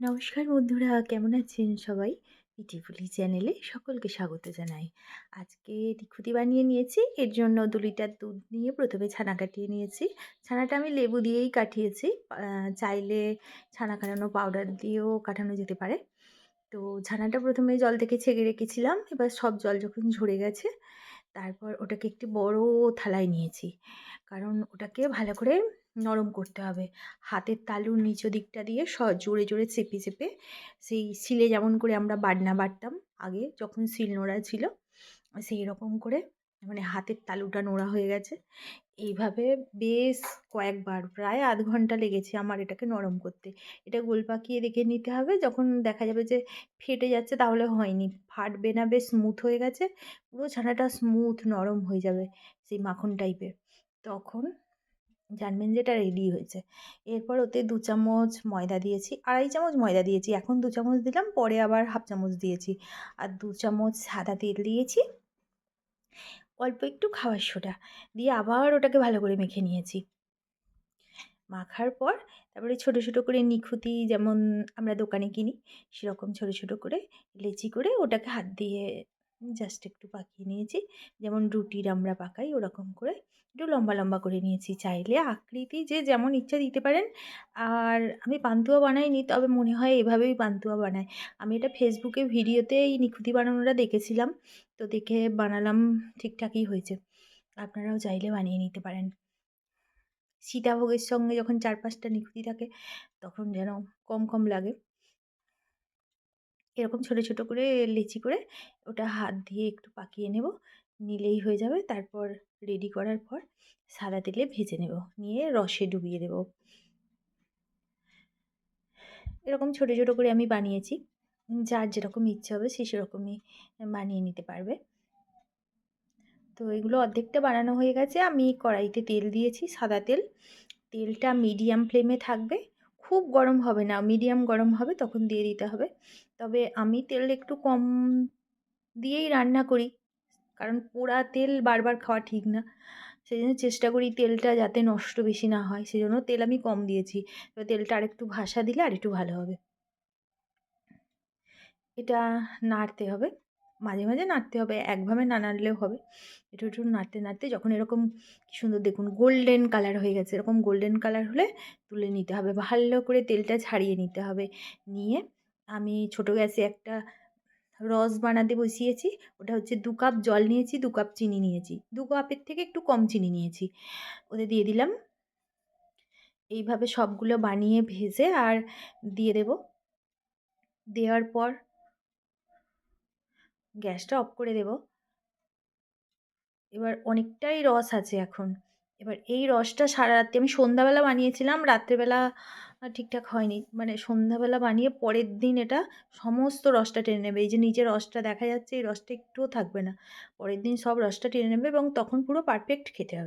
নমস্কার বন্ধুরা, কেমন আছেন সবাই? পিটিপুলি চ্যানেলে সকলকে স্বাগত জানাই। আজকে টিকুতি বানিয়ে নিয়েছি, এর জন্য দু লিটার দুধ নিয়ে প্রথমে ছানা কাটিয়ে নিয়েছি। ছানাটা আমি লেবু দিয়েই কাটিয়েছি চাইলে ছানা কাটানো পাউডার দিয়েও কাটানো যেতে পারে। তো ছানাটা প্রথমে জল থেকে ছেঁকে রেখেছিলাম, এবার সব জল যখন ঝরে গেছে তারপর ওটাকে একটি বড় থালায় নিয়েছি। কারণ ওটাকে ভালো করে নরম করতে হবে। হাতের তালুর নিচের দিকটা দিয়ে স, জোরে জোরে চেপে চেপে সেই শিলে যেমন করে আমরা বাটনা বাটতাম, আগে যখন শিলনোড়া ছিল সেই রকম করে মানে হাতের তালুটা নোড়া হয়ে গেছে। এইভাবে বেশ কয়েকবার, প্রায় আধ ঘণ্টা লেগেছে আমার এটাকে নরম করতে। এটা গোল পাকিয়ে রেখে নিতে হবে, যখন দেখা যাবে যে ফেটে যাচ্ছে তাহলে হয়নি। ফাটবে না, বেশ স্মুথ হয়ে গেছে, পুরো ছানাটা স্মুথ নরম হয়ে যাবে সেই মাখন টাইপের তখন জানবেন যে এটা রেডি হয়েছে। এরপর ওতে দু চামচ ময়দা দিয়েছি, আড়াই চামচ ময়দা দিয়েছি, এখন দু চামচ দিলাম, পরে আবার হাফ চামচ দিয়েছি। আর দু চামচ সাদা তেল দিয়েছি। অল্প একটু খাওয়ার সোডা। দিয়ে আবার ওটাকে ভালো করে মেখে নিয়েছি। মাখার পর তারপরে ছোটো ছোটো করে নিখুঁতি যেমন আমরা দোকানে কিনি, সেরকম ছোটো ছোটো করে লেচি করে ওটাকে হাত দিয়ে জাস্ট একটু পাকিয়ে নিয়েছি। যেমন রুটির আমরা পাকাই ওরকম করে। একটু লম্বা লম্বা করে নিয়েছি চাইলে। আকৃতি যে যেমন ইচ্ছা দিতে পারেন। আর আমি পান্তুয়া বানাইনি, তবে মনে হয় এভাবেই পান্তুয়া বানাই আমি এটা ফেসবুকে ভিডিওতে এই নিখুঁতি বানানোটা দেখেছিলাম। তো দেখে বানালাম, ঠিকঠাকই হয়েছে। আপনারাও চাইলে বানিয়ে নিতে পারেন। সীতাভোগের সঙ্গে যখন চার পাঁচটা নিখুঁতি থাকে, তখন যেন কম কম লাগে। এরকম ছোটো ছোটো করে লেচি করে ওটা হাত দিয়ে একটু পাকিয়ে নেব। নিলেই হয়ে যাবে। তারপর রেডি করার পর সাদা তেলে ভেজে নেব। নিয়ে রসে ডুবিয়ে দেব। এরকম ছোটো ছোটো করে আমি বানিয়েছি। যার যেরকম ইচ্ছা হবে সে সেরকমই বানিয়ে নিতে পারবে। তো এগুলো অর্ধেকটা বানানো হয়ে গেছে। আমি কড়াইতে তেল দিয়েছি সাদা তেল। তেলটা মিডিয়াম ফ্লেমে থাকবে। খুব গরম হবে না মিডিয়াম গরম হবে তখন দিয়ে দিতে হবে। তবে আমি তেল একটু কম দিয়েই রান্না করি, কারণ পোড়া তেল বারবার খাওয়া ঠিক না। সেই জন্য চেষ্টা করি তেলটা যাতে নষ্ট বেশি না হয় সেই জন্য তেল আমি কম দিয়েছি। এবার তেলটা আরেকটু ভাসা দিলে আরেকটু ভালো হবে। এটা নাড়তে হবে। মাঝে মাঝে নাড়তে হবে, একভাবে না নাড়লেও হবে। একটু একটু নাড়তে নাড়তে যখন এরকম কী সুন্দর দেখুন গোল্ডেন কালার হয়ে গেছে, এরকম গোল্ডেন কালার হলে তুলে নিতে হবে ভালো করে তেলটা ছাড়িয়ে নিতে হবে। নিয়ে আমি ছোটো গ্যাসে একটা রস বানাতে বসিয়েছি, ওটা হচ্ছে দু কাপ জল নিয়েছি, দু কাপ চিনি নিয়েছি। দু কাপের থেকে একটু কম চিনি নিয়েছি। ওতে দিয়ে দিলাম। এইভাবে সবগুলো বানিয়ে ভেজে আর দিয়ে দেব। দেওয়ার পর গ্যাসটা অফ করে দেব। এবার অনেকটাই রস আছে এখন। এবার এই রসটা সারা রাত্রি, আমি সন্ধ্যাবেলা বানিয়েছিলাম, রাত্রেবেলা ঠিকঠাক হয়নি। মানে সন্ধ্যাবেলা বানিয়ে পরের দিন এটা সমস্ত রসটা টেনে নেবে। এই যে নিচে রসটা দেখা যাচ্ছে, এই রসটা একটুও থাকবে না। পরের দিন সব রসটা টেনে নেবে এবং তখন পুরো পারফেক্ট খেতে হবে।